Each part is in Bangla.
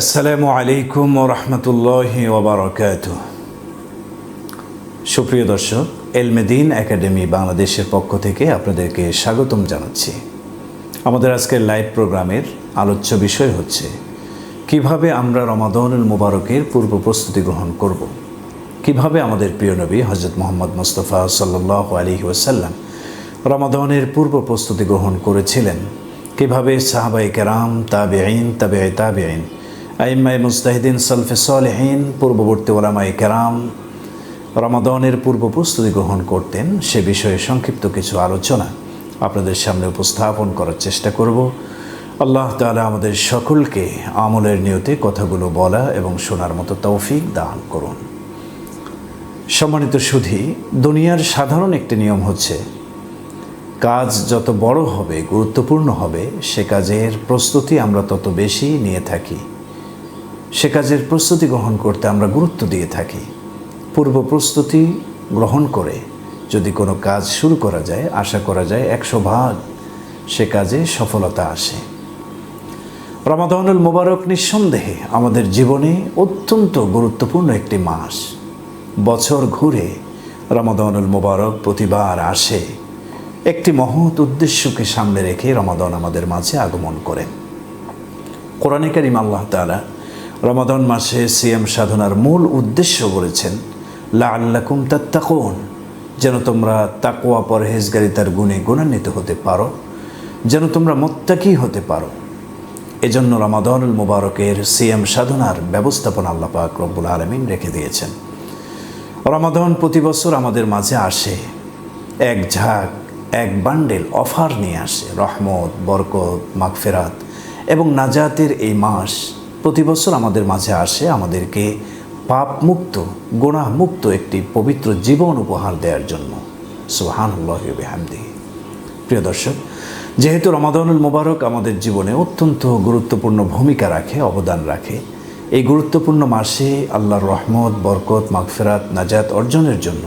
আসসালামু আলাইকুম রহমতুল্লাহ ওবরাকাত সুপ্রিয় দর্শক এলমেদিন একাডেমি বাংলাদেশের পক্ষ থেকে আপনাদেরকে স্বাগতম জানাচ্ছি। আমাদের আজকের লাইভ প্রোগ্রামের আলোচ্য বিষয় হচ্ছে, কীভাবে আমরা রমাদনুল মুবারকের পূর্ব প্রস্তুতি গ্রহণ করব। কীভাবে আমাদের প্রিয় নবী হজরত মোহাম্মদ মুস্তফা সাল্লাহ আলী ওসাল্লাম রমাদনের পূর্ব প্রস্তুতি গ্রহণ করেছিলেন? কীভাবে সাহাবাই কেরাম তাবে আইন তাবে তাবে আইন আইম্মাই মুস্তাহিদিন সলফে সলেহীন, পূর্ববর্তী ওলামাই কেরাম রমাদনের পূর্ব প্রস্তুতি গ্রহণ করতেন। সে বিষয়ে সংক্ষিপ্ত কিছু আলোচনা আপনাদের সামনে উপস্থাপন করার চেষ্টা করব। আল্লাহ তালা আমাদের সকলকে আমলের নিয়তে কথাগুলো বলা এবং শোনার মতো তৌফিক দান করুন। সম্মানিত সুধি, দুনিয়ার সাধারণ একটি নিয়ম হচ্ছে, কাজ যত বড় হবে, গুরুত্বপূর্ণ হবে, সে কাজের প্রস্তুতি আমরা তত বেশি নিয়ে থাকি। সে কাজের প্রস্তুতি গ্রহণ করতে আমরা গুরুত্ব দিয়ে থাকি। পূর্ব প্রস্তুতি গ্রহণ করে যদি কোনো কাজ শুরু করা যায়, আশা করা যায় একশো ভাগ সে কাজে সফলতা আসে। রমাদানুল মোবারক নিঃসন্দেহে আমাদের জীবনে অত্যন্ত গুরুত্বপূর্ণ একটি মাস। বছর ঘুরে রমাদানুল মোবারক প্রতিবার আসে। একটি মহৎ উদ্দেশ্যকে সামনে রেখে রমাদান আমাদের মাঝে আগমন করেন। কোরআনে কারিম আল্লাহ তালা রমাদান মাসে সিএম সাধনার মূল উদ্দেশ্য বলেছেন লা আল্লাকুম তাত্তাকুন। যেন তোমরা তাকোয়া পরহেজগারিতার গুণে গুণান্বিত হতে পারো, যেন তোমরা মোত্তাকি হতে পারো। এজন্য রমাদানুল মুবারকের সিএম সাধনার ব্যবস্থাপনা আল্লাহ পাক রব্বুল আলমিন রেখে দিয়েছেন। রমাদন প্রতি বছর আমাদের মাঝে আসে, এক ঝাঁক, এক বান্ডেল অফার নিয়ে আসে, রহমত, বরকত, মাগফেরাত এবং নাজাতের এই মাস প্রতি বছর আমাদের মাঝে আসে আমাদেরকে পাপ মুক্ত গোড়া মুক্ত একটি পবিত্র জীবন উপহার দেওয়ার জন্য। সুহানুল্লাহামদি প্রিয় দর্শক, যেহেতু রমাদানুল মোবারক আমাদের জীবনে অত্যন্ত গুরুত্বপূর্ণ ভূমিকা রাখে, অবদান রাখে, এই গুরুত্বপূর্ণ মাসে আল্লাহর রহমত, বরকত, মাগফেরাত, নাজাত অর্জনের জন্য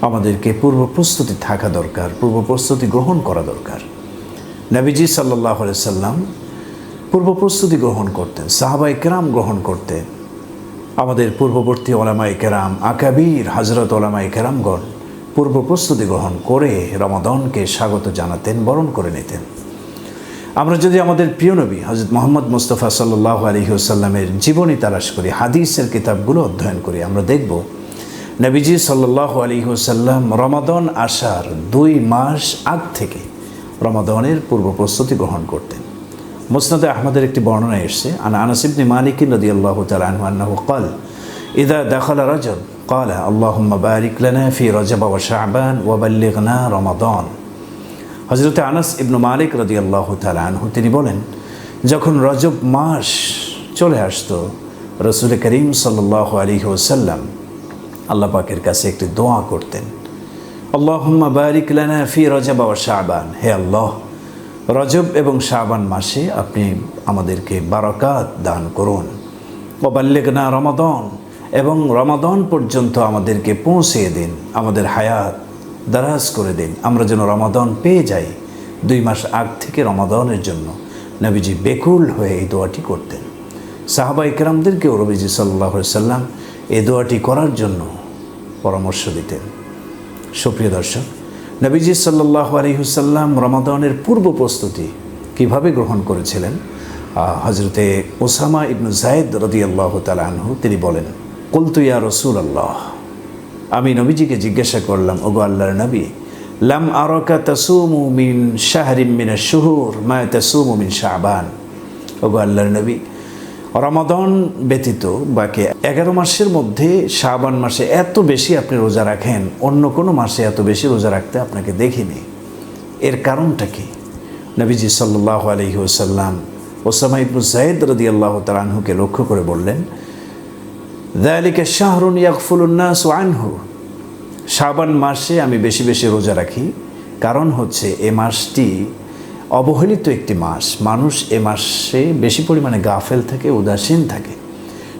আমাদেরকে পূর্ব প্রস্তুতি থাকা দরকার, পূর্ব প্রস্তুতি গ্রহণ করা দরকার। নবীজি সাল্লাহ সাল্লাম পূর্ব প্রস্তুতি গ্রহণ করতেন সাহাবাই কেরাম গ্রহণ করতেন। আমাদের পূর্ববর্তী ওলামাই কেরাম, আকাবির হজরত ওলামাই কেরামগণ পূর্ব প্রস্তুতি গ্রহণ করে রমাদনকে স্বাগত জানাতেন, বরণ করে নিতেন। আমরা যদি আমাদের প্রিয় নবী হজরত মোহাম্মদ মুস্তফা সাল্লাহ আলহিউসাল্লামের জীবনী তালাশ করি, হাদিসের কিতাবগুলো অধ্যয়ন করি, আমরা দেখব, নবীজি সাল্লাহ আলহিউসাল্লাম রমাদন আসার দুই মাস আগ থেকে রমাদনের পূর্ব প্রস্তুতি গ্রহণ করতেন। মুসনাদে আহমদের একটি বর্ণনা এসছে আনা আনাসিবনি মালিকিন নদী আল্লাহ তালু আন্নাহু কল ইদা দাখলা রজব قال اللهم بارك لنا في رجب وشعبان وبلغنا رمضان হজরত আনাস ইবনু মালিক রদি আল্লাহ তালহু তিনি বলেন যখন রজব মাস চলে আসতো রসুল করিম সাল্লাহ আলী ওসাল্লাম আল্লাহ পাকের কাছে একটি দোয়া করতেন আল্লাহম্মা বারিক লানা ফি রজব ও শাহবান হে আল্লাহ রজব এবং শাহবান মাসে আপনি আমাদেরকে বারকাত দান করুন। বাল্যেগনা রমাদন এবং রমাদন পর্যন্ত আমাদেরকে পৌঁছে দিন, আমাদের হায়াত দারাজ করে দিন। আমরা যেন রমাদন পেয়ে যাই দুই মাস আগ থেকে রমাদনের জন্য। নবীজি বেকুল হয়ে এই দোয়াটি করতেন। সাহাবাই কেরামদেরকেও রবিজি সাল্লাহ সাল্লাম এই দোয়াটি করার জন্য পরামর্শ দিতেন। সুপ্রিয় দর্শক নবীজি সাল্লাহ আলহিহুসাল্লাম রমাদানের পূর্ব প্রস্তুতি কীভাবে গ্রহণ করেছিলেন? হজরতে ওসামা ইবনু জায়দ রদি আল্লাহ তালাহু তিনি বলেন কলতুইয়া রসুল আল্লাহ আমি নবীজিকে জিজ্ঞাসা করলাম, ওগো আল্লাহর নবী, লাম আরকা তাসুমু মিন শাহরিম মিনা শুহুর মায় তাসুমু মিন শাহবান ওগো আল্লাহর নবী রমাদন ব্যতীত বাকি এগারো মাসের মধ্যে শাহবান মাসে এত বেশি আপনি রোজা রাখেন, অন্য কোনো মাসে এত বেশি রোজা রাখতে আপনাকে দেখিনি। এর কারণটা কি? নবীজি সাল্লাহ আলহি ওসাল্লাম ওসামা ইবনু সাইদ রদি আল্লাহ তালাহুকে লক্ষ্য করে বললেন দায়ালিকে শাহরুন ইয়াকফুল্নাস আনহু। শাবান মাসে আমি বেশি বেশি রোজা রাখি, কারণ হচ্ছে এ মাসটি অবহেলিত একটি মাস। মানুষ এ মাসে বেশি পরিমাণে গাফেল থাকে, উদাসীন থাকে।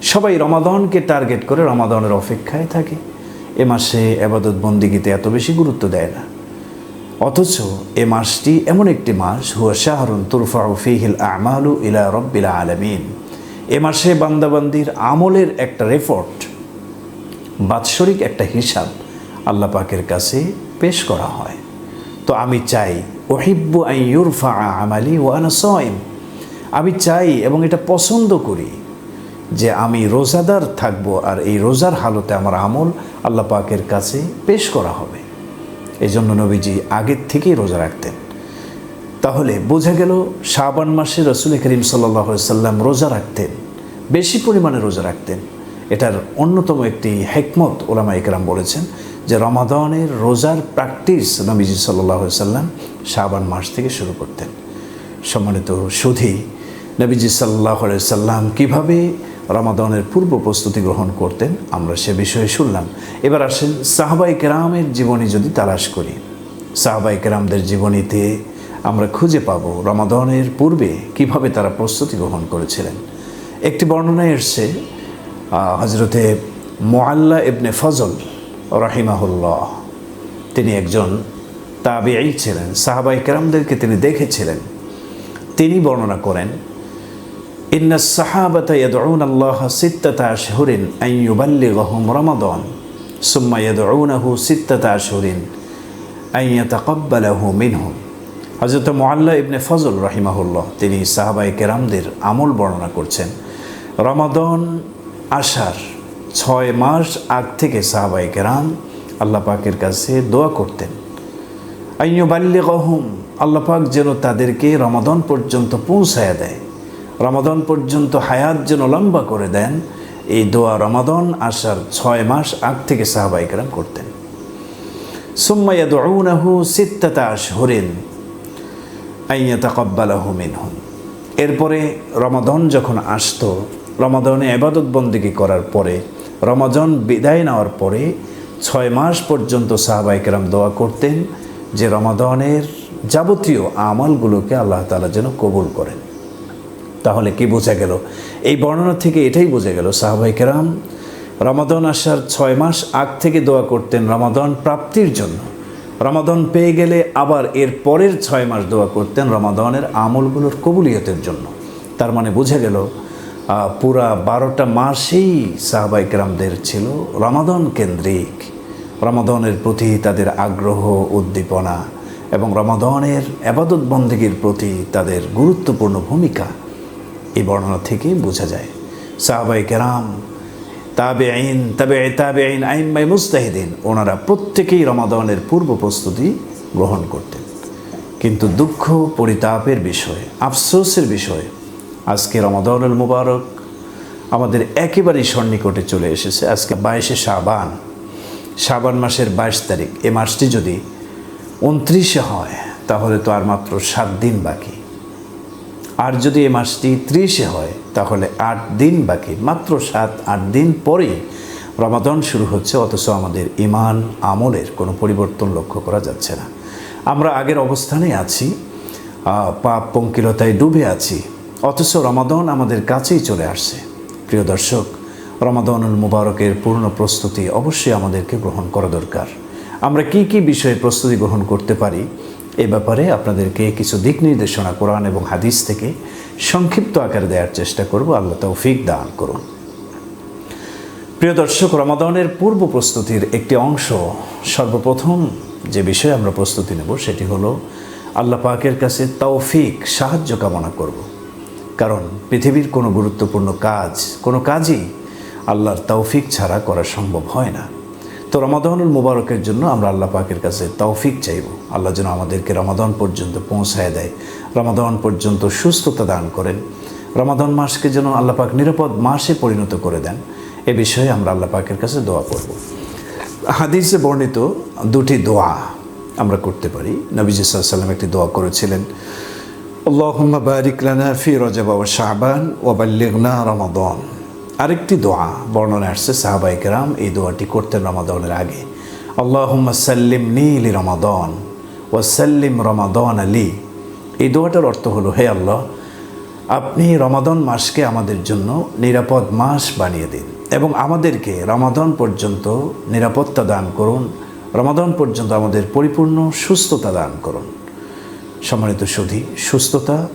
সবাই রমাদনকে টার্গেট করে রমাদনের অপেক্ষায় থাকে। এ মাসে আবাদত বন্দিগিতে এত বেশি গুরুত্ব দেয় না। অথচ এ মাসটি এমন একটি মাস, হুয়া শাহরুন তুরফা ফিহিল আমালু ইলা রব্বিলা আলমিন। এ মাসে বান্দাবান্দির আমলের একটা রেপোর্ট বাৎসরিক একটা হিসাব আল্লাহ পাকের কাছে পেশ করা হয়। তো আমি চাই। ওহিব্বু আই ইউরফা আমালি ওয়ানা সয়েম আমি চাই এবং এটা পছন্দ করি যে আমি রোজাদার থাকব আর এই রোজার হালতে আমার আমল আল্লাহ পাকের কাছে পেশ করা হবে। এই জন্য নবীজি আগের থেকেই রোজা রাখতেন। তাহলে বোঝা গেল শাবান মাসে রসুল করিম সাল্লাহ সাল্লাম রোজা রাখতেন, বেশি পরিমাণে রোজা রাখতেন। এটার অন্যতম একটি হেকমত ওলামা ইকরাম বলেছেন যে রমাদানের রোজার প্র্যাকটিস নবীজি সাল্লাহ সাল্লাম শাবান মাস থেকে শুরু করতেন। সম্মানিত সুধী, নবীজি সাল্লাহ সাল্লাম কীভাবে রমাদানের পূর্ব প্রস্তুতি গ্রহণ করতেন, আমরা সে বিষয়ে শুনলাম। এবার আসেন সাহাবাই কেরামের জীবনী যদি তালাশ করি। সাহাবাই কেরামদের জীবনীতে আমরা খুঁজে পাব রমাদানের পূর্বে কীভাবে তারা প্রস্তুতি গ্রহণ করেছিলেন। একটি বর্ণনায় এসছে হজরতে মোয়াল্লা ইবনে ফজল রাহিমাহুল্লাহ। তিনি একজন তাবিআই ছিলেন, সাহাবাই কেরামদেরকে তিনি দেখেছিলেন। তিনি বর্ণনা করেন, ইন্না সাহাবাতা ইয়াদউন আল্লাহ সিত্তাতা আশহুরিন আন ইউবাল্লিগাহুম রমাদান, সুম্মা ইয়াদউনাহু সিত্তাতা আশহুরিন আন ইয়াতাকাব্বালাহু মিনহুম। হযরত মুআল্লা ইবনে ফজল রাহিমাহুল্লাহ, তিনি সাহাবাই কেরামদের আমল বর্ণনা করছেন, রমাদান আসার ছয় মাস আগ থেকে সাহাবাই কেরাম আল্লাহ পাকের কাছে দোয়া করতেন। আইয় বাল্যে গহম আল্লাহ পাক যেন তাদেরকে রমাদন পর্যন্ত পৌঁছায়া দেয়। রমাদন পর্যন্ত হায়াত যেন লম্বা করে দেন, এই দোয়া রমাদন আসার ছয় মাস আগ থেকে সাহাবাই কেরাম করতেন। সুম্মাইয়া দৌনাহু সিত্তাতা আশহরিন আইয়া তাকব্বালাহু মিনহুম। এরপরে রমাদন যখন আসতো, রমাদনে আবাদত বন্দিগি করার পরে রমাজন বিদায় নেওয়ার পরে ছয় মাস পর্যন্ত সাহাবাইকেরাম দোয়া করতেন যে রমাদনের যাবতীয় আমলগুলোকে আল্লাহ তালা যেন কবুল করেন। তাহলে কি বোঝা গেল? এই বর্ণনা থেকে এটাই বোঝা গেল সাহাবাইকেরাম রমাদন আসার ছয় মাস আগ থেকে দোয়া করতেন রমাদন প্রাপ্তির জন্য। রমাদন পেয়ে গেলে আবার এর পরের ছয় মাস দোয়া করতেন রমাদনের আমলগুলোর কবুলিয়তের জন্য। তার মানে বোঝা গেল পুরা বারোটা মাসেই সাহবাইকরামদের ছিল রমাদন কেন্দ্রিক। রমাদনের প্রতি তাদের আগ্রহ, উদ্দীপনা এবং রমাদনের আবাদত বন্দীগীর প্রতি তাদের গুরুত্বপূর্ণ ভূমিকা এই বর্ণনা থেকেই বোঝা যায়। সাহাবাই কেরাম তাবে আইন তবে তাবে আইন আইন বাই মুস্তাহিদিন ওনারা প্রত্যেকেই রমাদনের পূর্ব প্রস্তুতি গ্রহণ করতেন। কিন্তু দুঃখ, পরিতাপের বিষয়, আফসোসের বিষয় আজকে রমাদানুল মুবারক আমাদের একেবারেই সন্নিকটে চলে এসেছে। আজকে বাইশে শাবান শাবান মাসের বাইশ তারিখ। এ মাসটি যদি উনত্রিশে হয়, তাহলে তো আর মাত্র সাত দিন বাকি। আর যদি এ মাসটি ত্রিশে হয়, তাহলে আট দিন বাকি। মাত্র সাত, আট দিন পরেই রমাদন শুরু হচ্ছে, অথচ আমাদের ইমান আমলের কোনো পরিবর্তন লক্ষ্য করা যাচ্ছে না। আমরা আগের অবস্থানে আছি পাপ পঙ্কিলতায় ডুবে আছি। অথচ রমাদন আমাদের কাছেই চলে আসছে। প্রিয় দর্শক, রমাদনুল মুবারকের পূর্ণ প্রস্তুতি অবশ্যই আমাদেরকে গ্রহণ করা দরকার। আমরা কি কি বিষয়ে প্রস্তুতি গ্রহণ করতে পারি, এ ব্যাপারে আপনাদেরকে কিছু দিক নির্দেশনা কোরআন এবং হাদিস থেকে সংক্ষিপ্ত আকারে দেওয়ার চেষ্টা করব। আল্লাহ তৌফিক দান করুন। প্রিয় দর্শক, রমাদনের পূর্ব প্রস্তুতির একটি অংশ, সর্বপ্রথম যে বিষয়ে আমরা প্রস্তুতি নেব সেটি হলো আল্লাহ পাকের কাছে তৌফিক, সাহায্য কামনা করব। কারণ পৃথিবীর কোনো গুরুত্বপূর্ণ কাজ, কোনো কাজই আল্লাহর তৌফিক ছাড়া করা সম্ভব হয় না। তো রমাদানুল মুবারকের জন্য আমরা আল্লাহ পাকের কাছে তৌফিক চাইব। আল্লাহ যেন আমাদেরকে রমাদান পর্যন্ত পৌঁছায় দেয়, রমাদান পর্যন্ত সুস্থতা দান করেন। রমাদান মাসকে যেন আল্লাহ পাক নিরাপদ মাসে পরিণত করে দেন, এ বিষয়ে আমরা আল্লাহ পাকের কাছে দোয়া করব। হাদিসে বর্ণিত দুটি দোয়া আমরা করতে পারি। নবীজ সাল্লাম একটি দোয়া করেছিলেন লানা ফি রজব ওয়া শাবান ওয়া বাল্লিগনা রমাদান আরেকটি দোয়া বর্ণনা আসছে সাহাবাই কেরাম এই দোয়াটি করতেন রমাদানের আগে। আল্লাহুম্মা সাল্লিম লি রমাদান ওয়া সাল্লিম রমাদান আলী এই দোয়াটার অর্থ হলো, হে আল্লাহ, আপনি রমাদন মাসকে আমাদের জন্য নিরাপদ মাস বানিয়ে দিন এবং আমাদেরকে রমাদন পর্যন্ত নিরাপত্তা দান করুন। রমাদন পর্যন্ত আমাদের পরিপূর্ণ সুস্থতা দান করুন। সম্মানিত সুধী, সুস্থতা,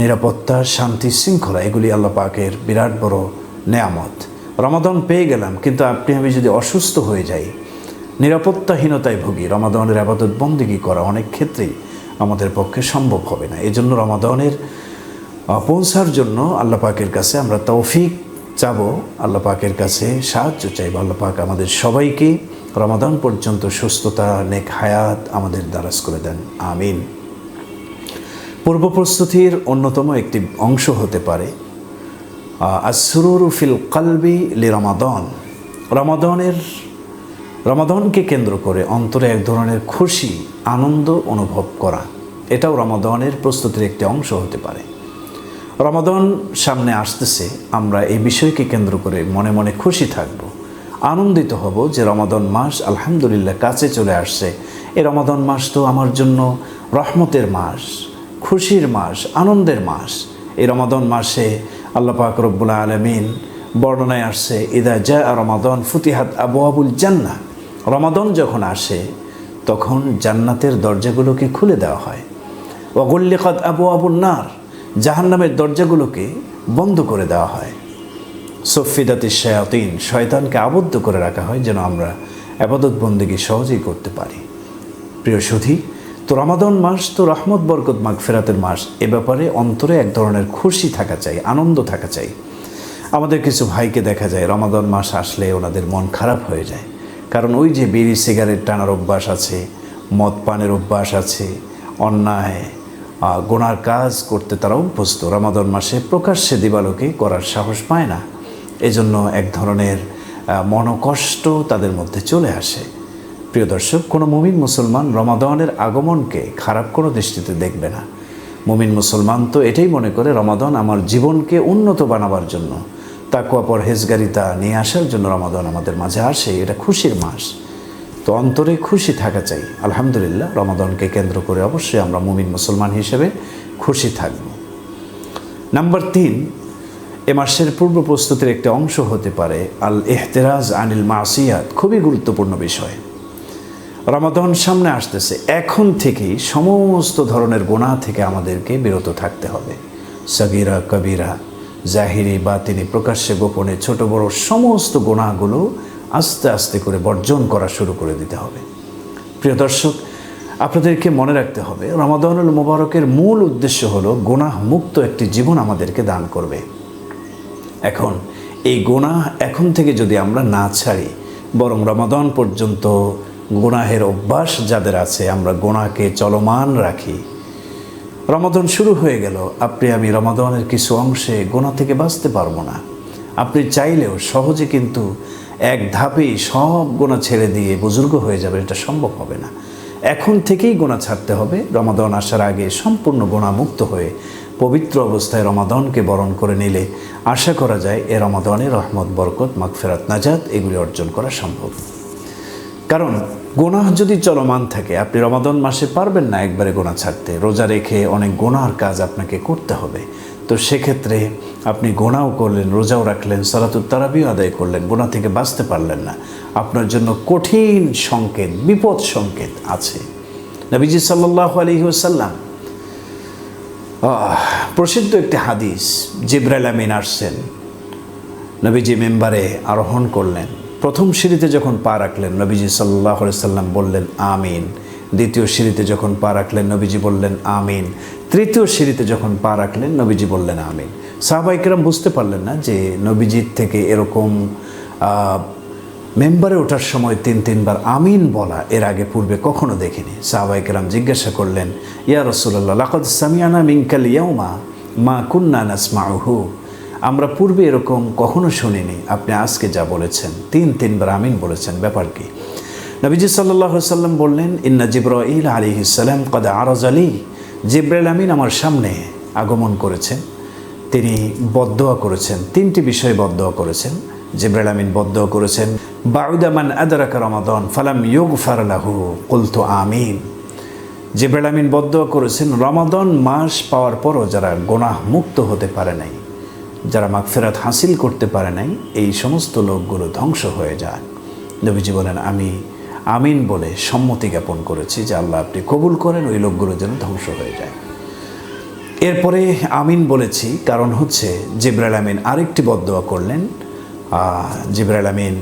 নিরাপত্তা, শান্তি, শৃঙ্খলা, এগুলি আল্লাহ পাকের বিরাট বড় নেয়ামত। রমাদন পেয়ে গেলাম, কিন্তু আপনি, আমি যদি অসুস্থ হয়ে যাই, নিরাপত্তাহীনতায় ভুগি, রমাদনের আবাদত বন্দিগি করা অনেক ক্ষেত্রেই আমাদের পক্ষে সম্ভব হবে না। এই জন্য রমাদনের পৌঁছার জন্য আল্লাহ পাকের কাছে আমরা তৌফিক চাব, আল্লাহ পাকের কাছে সাহায্য চাইব। আল্লাহ পাক আমাদের সবাইকে রমাদান পর্যন্ত সুস্থতা, নেক হায়াত আমাদের দ্বারাজ করে দেন। আমিন। পূর্ব প্রস্তুতির অন্যতম একটি অংশ হতে পারে আসরুর ফিল কালবি লি রমাদন। রমাদনের, রমাদনকে কেন্দ্র করে অন্তরে এক ধরনের খুশি, আনন্দ অনুভব করা, এটাও রমাদনের প্রস্তুতির একটি অংশ হতে পারে। রমাদন সামনে আসতেছে, আমরা এই বিষয়কে কেন্দ্র করে মনে মনে খুশি থাকব, আনন্দিত হব যে রমাদন মাস আলহামদুলিল্লাহ কাছে চলে আসছে। এই রমাদন মাস তো আমার জন্য রহমতের মাস। খুশির মাস, আনন্দের মাস। এই রমাদন মাসে আল্লাহ পাক রব্বুল আলমিন বর্ণনায় আসছে, ইদা জা রমাদন ফুতিহাত আবু আবুল জান্না রমাদন যখন আসে, তখন জান্নাতের দরজাগুলোকে খুলে দেওয়া হয়। ওগল্লিকত আবু আবুল নার। জাহান্নামের দরজাগুলোকে বন্ধ করে দেওয়া হয়। সফিদাতি শায়াতিন, শয়তানকে আবদ্ধ করে রাখা হয় যেন আমরা আবাদত বন্দিকে সহজেই করতে পারি। প্রিয় সুধী তো রমাদন মাস তো রহমত, বরকত মাগ ফেরাতের মাস। এ ব্যাপারে অন্তরে এক ধরনের খুশি থাকা চাই, আনন্দ থাকা চাই। আমাদের কিছু ভাইকে দেখা যায়, রমাদন মাস আসলে ওনাদের মন খারাপ হয়ে যায়। কারণ ওই যে বিড়ি, সিগারেট টানার অভ্যাস আছে, মদ পানের অভ্যাস আছে, অন্যায় গোনার কাজ করতে তারা অভ্যস্ত। রমাদন মাসে প্রকাশ্যে দিবালোকে করার সাহস পায় না। এজন্য এক ধরনের মনকষ্ট তাদের মধ্যে চলে আসে। প্রিয় দর্শক, কোনো মুমিন মুসলমান রমাদনের আগমনকে খারাপ কোনো দৃষ্টিতে দেখবে না। মুমিন মুসলমান তো এটাই মনে করে, রমাদন আমার জীবনকে উন্নত বানাবার জন্য। তাকুয়া পরহেজগারিতা নিয়ে আসার জন্য রমাদন আমাদের মাঝে আসে, এটা খুশির মাস। তো অন্তরে খুশি থাকা চাই। আলহামদুলিল্লাহ, রমাদনকে কেন্দ্র করে অবশ্যই আমরা মুমিন মুসলমান হিসেবে খুশি থাকব। নাম্বার তিন, এ মাসের পূর্ব প্রস্তুতির একটি অংশ হতে পারে আল এহতেরাজ আনিল মাসিয়াত, খুবই গুরুত্বপূর্ণ বিষয়। রমাদন সামনে আসতেছে। এখন থেকেই সমস্ত ধরনের গোনা থেকে আমাদেরকে বিরত থাকতে হবে। সগিরা, কবিরা, জাহিরি, বাতিনি, প্রকাশ্যে, গোপনে, ছোট, বড় সমস্ত গোনাগুলো আস্তে আস্তে করে বর্জন করা শুরু করে দিতে হবে। প্রিয় দর্শক, আপনাদেরকে মনে রাখতে হবে, রমাদানুল মোবারকের মূল উদ্দেশ্য হলো গোনাহ মুক্ত একটি জীবন আমাদেরকে দান করবে। এখন, এই গোনাহ এখন থেকে যদি আমরা না ছাড়ি, বরং রমাদান পর্যন্ত গোনাহের অভ্যাস যাদের আছে, আমরা গোনাকে চলমান রাখি। রমাদন শুরু হয়ে গেল, আপনি আমি রমাদানের কিছু অংশে গোনা থেকে বাঁচতে পারব না। আপনি চাইলেও সহজে কিন্তু এক ধাপেই সব গোনা ছেড়ে দিয়ে বুজুর্গ হয়ে যাবে এটা সম্ভব হবে না। এখন থেকেই গোনা ছাড়তে হবে, রমাদন আসার আগে সম্পূর্ণ গোনামুক্ত হয়ে পবিত্র অবস্থায় রমাদনকে বরণ করে নিলে আশা করা যায় এ রমাদনে রহমত, বরকত, মাগফেরাত, নাজাত, এগুলি অর্জন করা সম্ভব। কারণ গোনাহ যদি চলমান থাকে, আপনি রমাদন মাসে পারবেন না একবারে গোনা ছাড়তে। রোজা রেখে অনেক গোনার কাজ আপনাকে করতে হবে। তো সেক্ষেত্রে আপনি গোনাও করলেন, রোজাও রাখলেন সালাতুর তারাবিও আদায় করলেন গোনা থেকে বাঁচতে পারলেন না। আপনার জন্য কঠিন সংকেত, বিপদ সংকেত আছে। নবীজি সাল্লাহ আলহিউসাল্লাম প্রসিদ্ধ একটি হাদিস, জিব্রাইল আমিন আসছেন। নবীজি মেম্বারে আরোহণ করলেন। প্রথম সিঁড়িতে যখন পা রাখলেন, নবীজি সাল্লাহ সাল্লাম বললেন, আমিন। দ্বিতীয় সিঁড়িতে যখন পা রাখলেন, নবীজি বললেন, আমিন। তৃতীয় সিঁড়িতে যখন পা রাখলেন, নবীজি বললেন, আমিন। সাহবাইকেরাম বুঝতে পারলেন না যে নবীজির থেকে এরকম মেম্বারে ওঠার সময় তিন, তিনবার আমিন বলা এর আগে পূর্বে কখনো দেখিনি। সাহবাইকেরাম জিজ্ঞাসা করলেন, ইয়া রসুল্লাহ লাকদ সামিয়ানা মিঙ্কাল ইয়াউমা মা কুন্না নাসমাউহু? আমরা পূর্বে এরকম কখনো শুনিনি। আপনি আজকে যা বলেছেন, তিন তিনবার আমিন বলেছেন, ব্যাপার কি? নবীজি সাল্লাহ সাল্লাম বললেন, ইন্না জিব্রাইল আলী ইসাল্লাম কদা আরজ আলী জিব্রাইল আমিন আমার সামনে আগমন করেছেন। তিনি বদোয়া করেছেন, তিনটি বিষয়ে বদোয়া করেছেন। জিব্রাইল আমিন বদোয়া করেছেন বাউদামান আদারাকা রমাদন ফালাম ইয়োগ ফারালাহু কুলতু, আমিন। জিব্রাইল আমিন বদোয়া করেছেন, রমাদন মাস পাওয়ার পরও যারা গোনাহ মুক্ত হতে পারে নাই। যারা মাগফেরাত হাসিল করতে পারে নাই, এই সমস্ত লোকগুলো ধ্বংস হয়ে যায়। নবীজি বলেন, আমি আমিন বলে সম্মতি জ্ঞাপন করেছি যে আল্লাহ আপনি কবুল করেন, ওই লোকগুলো যেন ধ্বংস হয়ে যায়। এরপরে আমিন বলেছি, কারণ হচ্ছে জিব্রাইল আমিন আরেকটি বদোয়া করলেন। জিব্রাইল আমিন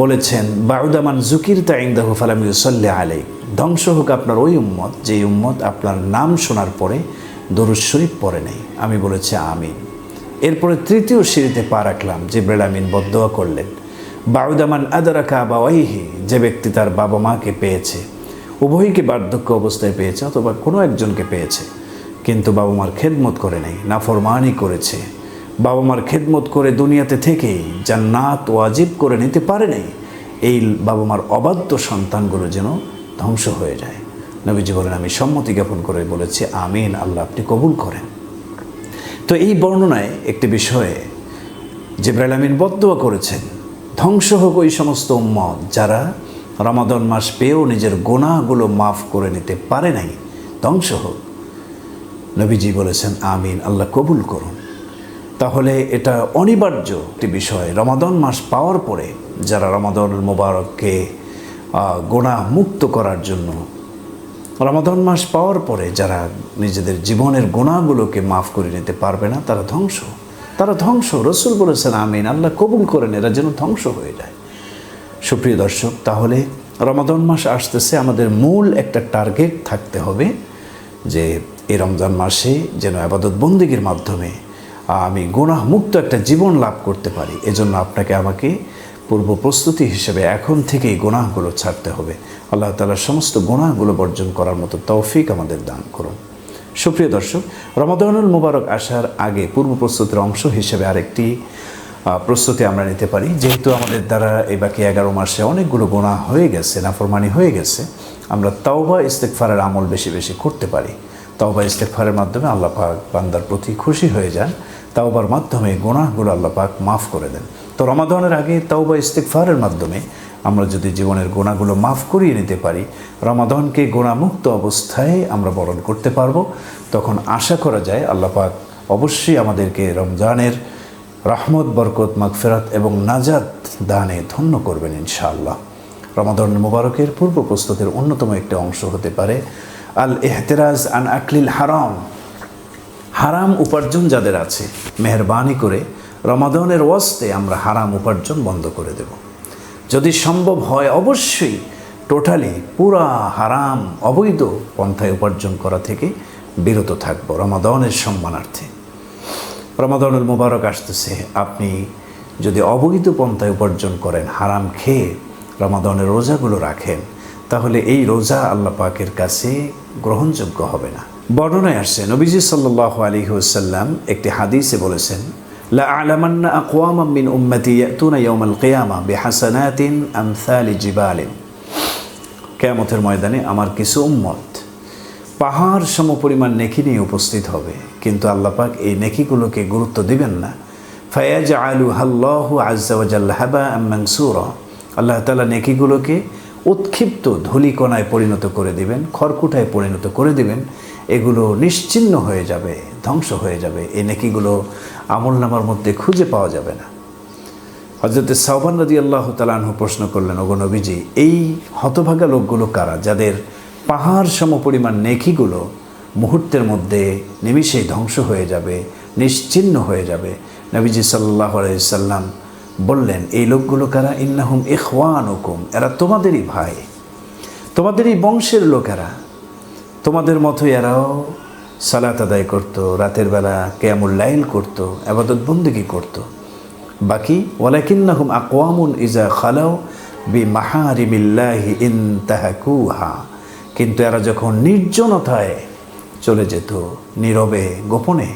বলেছেন বাউদামান জুকির তাইন্দাহু ফালাম ইউসল্লি আলাই ধ্বংস হোক আপনার ওই উম্মত যে উম্মত আপনার নাম শোনার পরে দরুদ শরীফ পড়ে নেই। আমি বলেছি, আমিন। এরপরে তৃতীয় সিঁড়িতে পা রাখলাম, জিব্রাইল আমিন বদোয়া করলেন। বাউদামান আদারাকা বা ওয়াইহি যে ব্যক্তি তার বাবা মাকে পেয়েছে, উভয়কে বার্ধক্য অবস্থায় পেয়েছে অথবা কোনো একজনকে পেয়েছে, কিন্তু বাবা মার খেদমত করে নেই, নাফরমানি করেছে। বাবা মার খেদমত করে দুনিয়াতে থেকেই জান্নাত ওয়াজিব করে নিতে পারে নাই, এই বাবা মার অবাধ্য সন্তানগুলো যেন ধ্বংস হয়ে যায়। নবীজি বলেন, আমি সম্মতি জ্ঞাপন করে বলেছি, আমিন, আল্লাহ আপনি কবুল করেন। তো এই বর্ণনায় একটি বিষয়ে জিব্রাইল আমিন বদুয়া করেছেন, ধ্বংস হোক ওই সমস্ত উম্মত যারা রমাদন মাস পেয়েও নিজের গোনাগুলো মাফ করে নিতে পারে নাই, ধ্বংস হোক। নবীজি বলেছেন, আমিন, আল্লাহ কবুল করুন। তাহলে এটা অনিবার্য একটি বিষয়। রমাদন মাস পাওয়ার পরে যারা রমাদন মোবারককে গোনা মুক্ত করার জন্য রমাদন মাস পাওয়ার পরে যারা নিজেদের জীবনের গোনাগুলোকে মাফ করে নিতে পারবে না, তারা ধ্বংস। তারা ধ্বংস। রসুল বলেছেন, আমিন। আল্লাহ কবুল করেন এরা যেন ধ্বংস হয়ে যায়। সুপ্রিয় দর্শক, তাহলে রমাদন মাস আসতেছে, আমাদের মূল একটা টার্গেট থাকতে হবে যে এই রমজান মাসে যেন আবাদত বন্দিগির মাধ্যমে আমি গুনাহ মুক্ত একটা জীবন লাভ করতে পারি। এজন্য আপনাকে আমাকে পূর্ব প্রস্তুতি হিসেবে এখন থেকেই গুনাহগুলো ছাড়তে হবে। আল্লাহ তালার সমস্ত গুনাহগুলো বর্জন করার মতো তৌফিক আমাদের দান করুন। সুপ্রিয় দর্শক, রমাদানুল মুবারক আসার আগে পূর্ব প্রস্তুতির অংশ হিসেবে আরেকটি প্রস্তুতি আমরা নিতে পারি। যেহেতু আমাদের দ্বারা এই বাকি এগারো মাসে অনেকগুলো গোনা হয়ে গেছে, নাফরমানি হয়ে গেছে, আমরা তাওবা ইস্তেকফারের আমল বেশি বেশি করতে পারি। তাওবা ইস্তেকফারের মাধ্যমে আল্লাহ পাক বান্দার প্রতি খুশি হয়ে যান। তাওবার মাধ্যমে গোনাহগুলো আল্লাহ পাক মাফ করে দেন। তো রমাদানের আগে তাওবা ইস্তেকফারের মাধ্যমে আমরা যদি জীবনের গোনাগুলো মাফ করিয়ে নিতে পারি, রমাদানকে গোনামুক্ত অবস্থায় আমরা বরণ করতে পারব। তখন আশা করা যায় আল্লাহ পাক অবশ্যই আমাদেরকে রমজানের রহমত, বরকত, মাগফেরাত এবং নাজাত দানে ধন্য করবেন ইনশাআল্লাহ। রমাদান মুবারকের পূর্ব প্রস্তুতের অন্যতম একটি অংশ হতে পারে আল এহতেরাজ আন আকলিল হারাম। হারাম উপার্জন যাদের আছে, মেহরবানি করে রমাদানের ওয়াস্তে আমরা হারাম উপার্জন বন্ধ করে দেব। যদি সম্ভব হয় অবশ্যই টোটালি পুরা হারাম অবৈধ পন্থায় উপার্জন করা থেকে বিরত থাকব রমাদনের সম্মানার্থে। রমাদানুল মুবারক আসতেছে, আপনি যদি অবৈধ পন্থায় উপার্জন করেন, হারাম খেয়ে রমাদনের রোজাগুলো রাখেন, তাহলে এই রোজা আল্লাহ পাকের কাছে গ্রহণযোগ্য হবে না। বর্ণনায় আসছে, নবীজি সাল্লাহ আলী হুসাল্লাম একটি হাদিসে বলেছেন আলামান্না আকওয়ামাম মিন উম্মতি ইয়াতুনা ইয়াউমাল কিয়ামা বিহাসানাতিন আমসালি জিবালিন কেয়ামতের ময়দানে আমার কিছু উম্মত পাহাড় সমপরিমাণ নেকি নিয়ে উপস্থিত হবে, কিন্তু আল্লাপাক এই নেকিগুলোকে গুরুত্ব দিবেন না। ফায়াজ আলু হাল্লাহু আজ্জাওয়াজাল্লাহাবা মানসুর। আল্লাহ তালা নেকিগুলোকে উৎক্ষিপ্ত ধুলিকণায় পরিণত করে দিবেন, খড়কুটায় পরিণত করে দিবেন। এগুলো নিশ্চিন্ন হয়ে যাবে। ধ্বংস হয়ে যাবে। এই নেকিগুলো আমল নামার মধ্যে খুঁজে পাওয়া যাবে না। হজরত সাহবান রাজি আল্লাহ তালাহু প্রশ্ন করলেন নবীজি, এই হতভাগা লোকগুলো কারা যাদের পাহাড় সম পরিমাণ নেকিগুলো মুহূর্তের মধ্যে নিমিষেই ধ্বংস হয়ে যাবে, নিশ্চিন্ন হয়ে যাবে? নবীজি সাল্লাহ সাল্লাম বললেন, এই লোকগুলো কারা? ইন্নাহুম ইখওয়ান হুকুম এরা তোমাদেরই ভাই। তোমাদেরই বংশের লোকেরা। তোমাদের মতো এরাও সালাত আদায় করতো, রাতের বেলা কেয়ামুল লাইল করত, আবাদত বন্দিগি করতো। বাকি, ওয়ালাকিন্নাহুম আকওয়ামুন ইজা খালাও বি মাহারিমিল্লাহি ইনতাহাকুহা। কিন্তু এরা যখন নির্জনতায় চলে যেত, নীরবে, গোপনে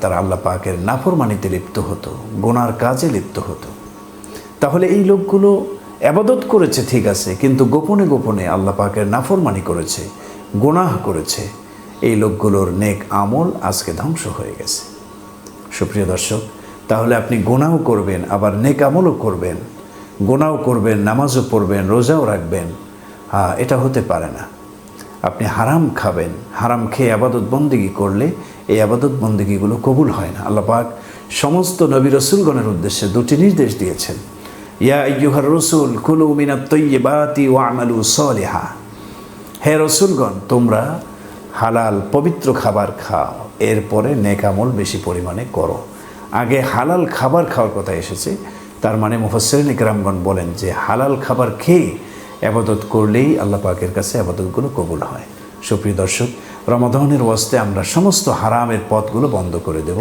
তারা আল্লাহ পাকের নাফরমানিতে লিপ্ত হতো, গোনার কাজে লিপ্ত হতো। তাহলে এই লোকগুলো আবাদত করেছে, ঠিক আছে, কিন্তু গোপনে গোপনে আল্লাহ পাকের নাফরমানি করেছে, গোনাহ করেছে। এই লোকগুলোর নেক আমল আজকে ধ্বংস হয়ে গেছে। সুপ্রিয় দর্শক, তাহলে আপনি গোনাও করবেন, আবার নেক আমলও করবেন। গোনাও করবেন, নামাজও পড়বেন, রোজাও রাখবেন। হ্যাঁ এটা হতে পারে না। আপনি হারাম খাবেন, হারাম খেয়ে আবাদত বন্দিগি করলে এই আবাদত বন্দিগিগুলো কবুল হয় না। আল্লাহ পাক সমস্ত নবী রসুলগণের উদ্দেশ্যে দুটি নির্দেশ দিয়েছেন। ইয়া ইয়ুহার রসুল, কুলু মিনাত তৈবাতি ও আমালু সলিহা। হে রসুলগণ, তোমরা হালাল পবিত্র খাবার খাও, এরপরে নেকামল বেশি পরিমাণে করো। আগে হালাল খাবার খাওয়ার কথা এসেছে, তার মানে মুফসরিন ইকরামগণ বলেন যে হালাল খাবার খেয়ে আবাদত করলেই আল্লাহ পাকের কাছে আবাদতগুলো কবুল হয়। সুপ্রিয় দর্শক, রমাদনের ওয়াস্তে আমরা সমস্ত হারামের পথগুলো বন্ধ করে দেব,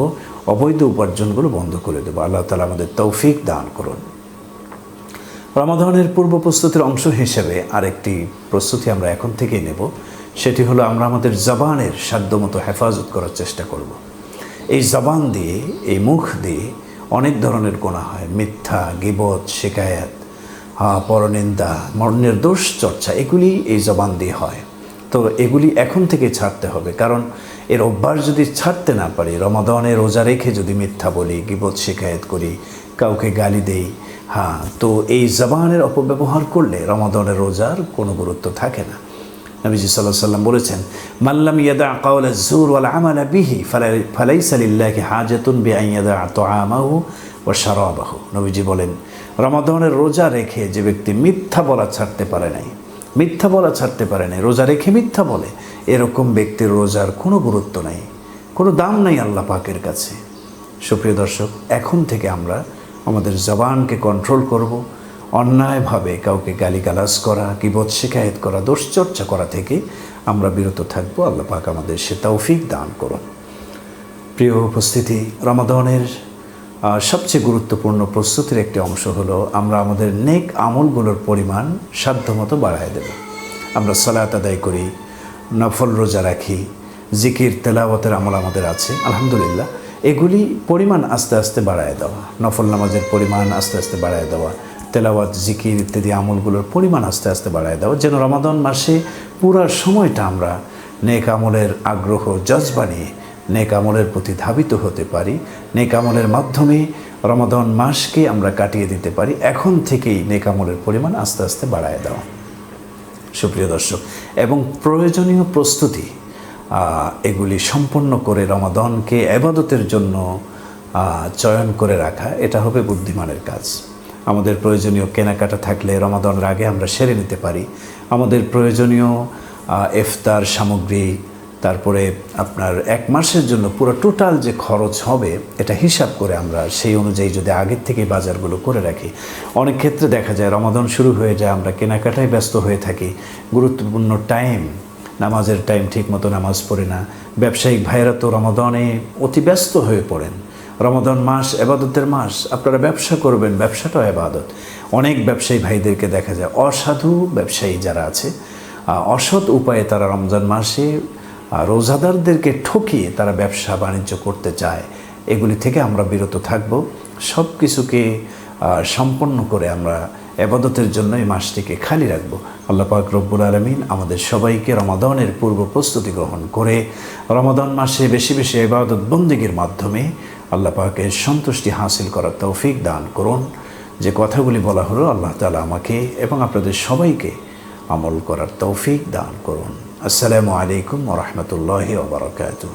অবৈধ উপার্জনগুলো বন্ধ করে দেব। আল্লাহ তালা আমাদের তৌফিক দান করুন। রমাদনের পূর্ব প্রস্তুতির অংশ হিসেবে আরেকটি প্রস্তুতি আমরা এখন থেকেই নেব। সেটি হলো আমরা আমাদের জবানের সাধ্যমতো হেফাজত করার চেষ্টা করব। এই জবান দিয়ে, এই মুখ দিয়ে অনেক ধরনের গোনা হয়। মিথ্যা, গিবত শেখায়াত পরনিন্দা, মর্ণের দোষ চর্চা, এগুলি এই জবান দিয়ে হয়। তো এগুলি এখন থেকে ছাড়তে হবে, কারণ এর অভ্যাস যদি ছাড়তে না পারি, রমাদনে রোজা রেখে যদি মিথ্যা বলি, গিবত, শিকায়ত করি, কাউকে গালি দেই হ্যাঁ তো এই জবানের অপব্যবহার করলে রমাদনের রোজার কোনো গুরুত্ব থাকে না। নবীজি সাল্লাহ সাল্লাম বলেছেন মাল্লাম ইয়াদা কাউল জুর ওয়াল আমালা বিহি ফালাই ফালাইসা লিল্লাহি হাজাতুন বিআইয়াদা তাআমাহু ও শারাবাহু। নবীজি বলেন, রমাদনের রোজা রেখে যে ব্যক্তি মিথ্যা বলা ছাড়তে পারে নাই, মিথ্যা বলা ছাড়তে পারে নাই, রোজা রেখে মিথ্যা বলে, এরকম ব্যক্তির রোজার কোনো গুরুত্ব নাই, কোনো দাম নাই আল্লাহ পাকের কাছে। সুপ্রিয় দর্শক, এখন থেকে আমরা আমাদের জবানকে কন্ট্রোল করব অন্যায়ভাবে কাউকে গালিগালাজ করা কিবত শিকায়ত করা, দোষচর্চা করা থেকে আমরা বিরত থাকব। আল্লাহ পাক আমাদের সে তৌফিক দান করুন। প্রিয় উপস্থিতি, রমাদনের সবচেয়ে গুরুত্বপূর্ণ প্রস্তুতির একটি অংশ হলো আমরা আমাদের নেক আমলগুলোর পরিমাণ সাধ্যমতো বাড়ায় দেব। আমরা সালাত আদায় করি, নফল রোজা রাখি, জিকির, তেলাওয়াতের আমল আমাদের আছে, আলহামদুলিল্লাহ। এগুলি পরিমাণ আস্তে আস্তে বাড়ায় দেওয়া, নফল নামাজের পরিমাণ আস্তে আস্তে বাড়ায় দেওয়া তেলাওয়াত, জিকির ইত্যাদি আমলগুলোর পরিমাণ আস্তে আস্তে বাড়ায় দেওয়া। যেন রমাদন মাসে পুরা সময়টা আমরা নেক আমলের আগ্রহ, জজবা নিয়ে নেক আমলের প্রতি ধাবিত হতে পারি। নেক আমলের মাধ্যমে রমাদন মাসকে আমরা কাটিয়ে দিতে পারি। এখন থেকেই নেক আমলের পরিমাণ আস্তে আস্তে বাড়ায় দেওয়া। সুপ্রিয় দর্শক, এবং প্রয়োজনীয় প্রস্তুতি এগুলি সম্পন্ন করে রমাদনকে আবাদতের জন্য চয়ন করে রাখা, এটা হবে বুদ্ধিমানের কাজ। আমাদের প্রয়োজনীয় কেনাকাটা থাকলে রমাদনের আগে আমরা সেরে নিতে পারি। আমাদের প্রয়োজনীয় ইফতার সামগ্রী, তারপরে আপনার এক মাসের জন্য পুরো টোটাল যে খরচ হবে, এটা হিসাব করে আমরা সেই অনুযায়ী যদি আগের থেকে বাজারগুলো করে রাখি। অনেক ক্ষেত্রে দেখা যায় রমাদন শুরু হয়ে যায়, আমরা কেনাকাটায় ব্যস্ত হয়ে থাকি। গুরুত্বপূর্ণ টাইম নামাজের টাইম ঠিক মতো নামাজ পড়ে না। ব্যবসায়িক ভাইয়েরা তো রমাদনে অতি ব্যস্ত হয়ে পড়েন। রমাদন মাস এবাদতের মাস, আপনারা ব্যবসা করবেন, ব্যবসাটাও এবাদত। অনেক ব্যবসায়ী ভাইদেরকে দেখা যায়, অসাধু ব্যবসায়ী যারা আছে অসৎ উপায়ে তারা রমজান মাসে রোজাদারদেরকে ঠকিয়ে তারা ব্যবসা বাণিজ্য করতে চায়। এগুলি থেকে আমরা বিরত থাকব। সব কিছুকে সম্পন্ন করে আমরা এবাদতের জন্য এই মাসটিকে খালি রাখব। আল্লাহ পাক রব্বুল আলমিন আমাদের সবাইকে রমাদনের পূর্ব প্রস্তুতি গ্রহণ করে, রমাদন মাসে বেশি বেশি এবাদত বন্দীগীর মাধ্যমে আল্লাহ পাকে সন্তুষ্টি হাসিল করার তৌফিক দান করুন। যে কথাগুলি বলা হলো আল্লাহ তালা আমাকে এবং আপনাদের সবাইকে আমল করার তৌফিক দান করুন। আসসালামু আলাইকুম রহমতুল্লাহ ওবরাকাতু